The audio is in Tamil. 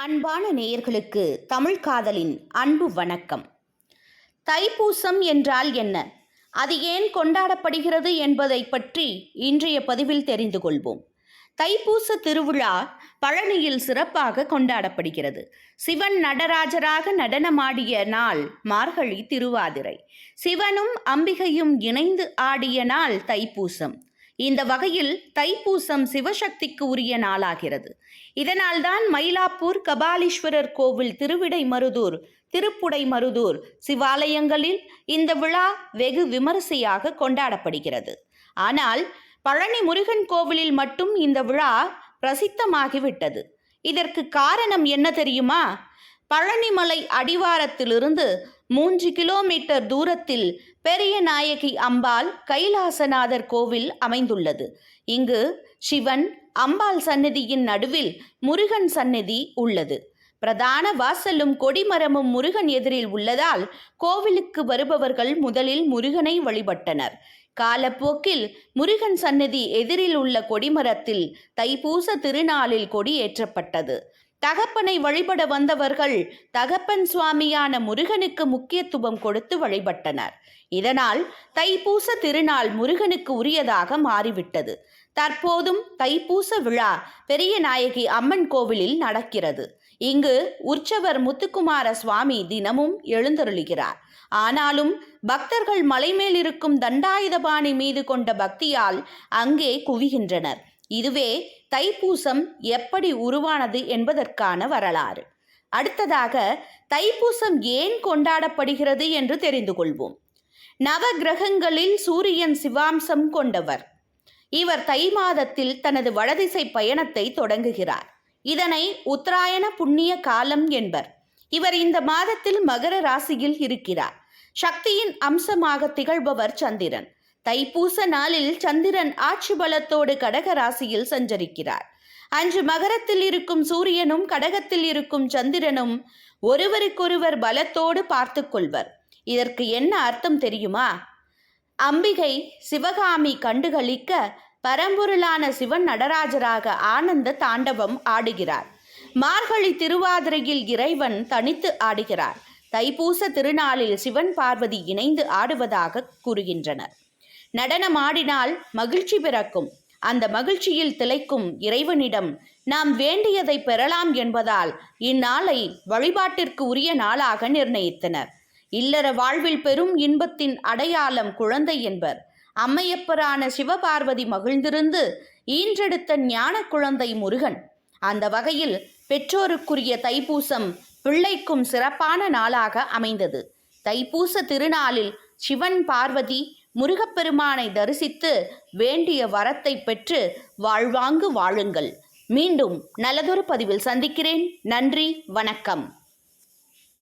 அன்பான நேயர்களுக்கு தமிழ் காதலின் அன்பு வணக்கம். தைப்பூசம் என்றால் என்ன? அது ஏன் கொண்டாடப்படுகிறது என்பதை பற்றி இன்றைய பதிவில் தெரிந்து கொள்வோம். தைப்பூச திருவிழா பழனியில் சிறப்பாக கொண்டாடப்படுகிறது. சிவன் நடராஜராக நடனமாடிய நாள் மார்கழி திருவாதிரை. சிவனும் அம்பிகையும் இணைந்து ஆடிய நாள் தைப்பூசம். இந்த வகையில் தைப்பூசம் சிவசக்திக்கு உரிய நாளாகிறது. இதனால்தான் மயிலாப்பூர் கபாலீஸ்வரர் கோவில் திருவிடை மருதூர் திருப்புடை மருதூர் சிவாலயங்களில் இந்த விழா வெகு விமரிசையாக கொண்டாடப்படுகிறது. ஆனால் பழனி முருகன் கோவிலில் மட்டும் இந்த விழா பிரசித்தமாகிவிட்டது. இதற்கு காரணம் என்ன தெரியுமா? பழனிமலை அடிவாரத்திலிருந்து மூன்று கிலோமீட்டர் தூரத்தில் பெரிய நாயகி அம்பாள் கைலாசநாதர் கோவில் அமைந்துள்ளது. இங்கு சிவன் அம்பாள் சந்நிதியின் நடுவில் முருகன் சந்நிதி உள்ளது. பிரதான வாசலும் கொடிமரமும் முருகன் எதிரில் உள்ளதால் கோவிலுக்கு வருபவர்கள் முதலில் முருகனை வழிபட்டனர். காலப்போக்கில் முருகன் சந்நிதி எதிரில் உள்ள கொடிமரத்தில் தைப்பூச திருநாளில் கொடி ஏற்றப்பட்டது தகப்பனை வழிபட வந்தவர்கள் தகப்பன் சுவாமியான முருகனுக்கு முக்கியத்துவம் கொடுத்து வழிபட்டனர். இதனால் தைப்பூச திருநாள் முருகனுக்கு உரியதாக மாறிவிட்டது. தற்போதும் தைப்பூச விழா பெரிய நாயகி அம்மன் கோவிலில் நடக்கிறது. இங்கு உற்சவர் முத்துக்குமார சுவாமி தினமும் எழுந்தருளுகிறார். ஆனாலும் பக்தர்கள் மலைமேலிருக்கும் தண்டாயுதபாணி மீது கொண்ட பக்தியால் அங்கே குவிகின்றனர். இதுவே தைப்பூசம் எப்படி உருவானது என்பதற்கான வரலாறு. அடுத்ததாக தைப்பூசம் ஏன் கொண்டாடப்படுகிறது என்று தெரிந்து கொள்வோம். நவ கிரகங்களில் சூரியன் சிவாம்சம் கொண்டவர். இவர் தை மாதத்தில் தனது வடதிசை பயணத்தை தொடங்குகிறார். இதனை உத்தராயண புண்ணிய காலம் என்பர். இவர் இந்த மாதத்தில் மகர ராசியில் இருக்கிறார். சக்தியின் அம்சமாக திகழ்பவர் சந்திரன். தைப்பூச நாளில் சந்திரன் ஆட்சி பலத்தோடு கடக ராசியில் சஞ்சரிக்கிறார். அன்று மகரத்தில் இருக்கும் சூரியனும் கடகத்தில் இருக்கும் சந்திரனும் ஒருவருக்கொருவர் பலத்தோடு பார்த்து கொள்வர். இதற்கு என்ன அர்த்தம் தெரியுமா? அம்பிகை சிவகாமி கண்டுகளிக்க பரம்பொருளான சிவன் நடராஜராக ஆனந்த தாண்டவம் ஆடுகிறார். மார்கழி திருவாதிரையில் இறைவன் தனித்து ஆடுகிறார். தைப்பூச திருநாளில் சிவன் பார்வதி இணைந்து ஆடுவதாக கூறுகின்றனர். நடனமாடினால் மகிழ்ச்சி பிறக்கும். அந்த மகிழ்ச்சியில் திளைக்கும் இறைவனிடம் நாம் வேண்டியதை பெறலாம் என்பதால் இந்நாளை வழிபாட்டிற்கு உரிய நாளாக நிர்ணயித்தனர். இல்லற வாழ்வில் பெரும் இன்பத்தின் அடையாளம் குழந்தை என்பர். அம்மையப்பரான சிவபார்வதி மகிழ்ந்திருந்து ஈன்றெடுத்த ஞான குழந்தை முருகன். அந்த வகையில் பெற்றோருக்குரிய தைப்பூசம் பிள்ளைக்கும் சிறப்பான நாளாக அமைந்தது. தைப்பூச திருநாளில் சிவன் பார்வதி முருகப்பெருமானை தரிசித்து வேண்டிய வரத்தை பெற்று வாழ்வாங்கு வாழுங்கள். மீண்டும் நல்லதொரு பதிவில் சந்திக்கிறேன். நன்றி வணக்கம்.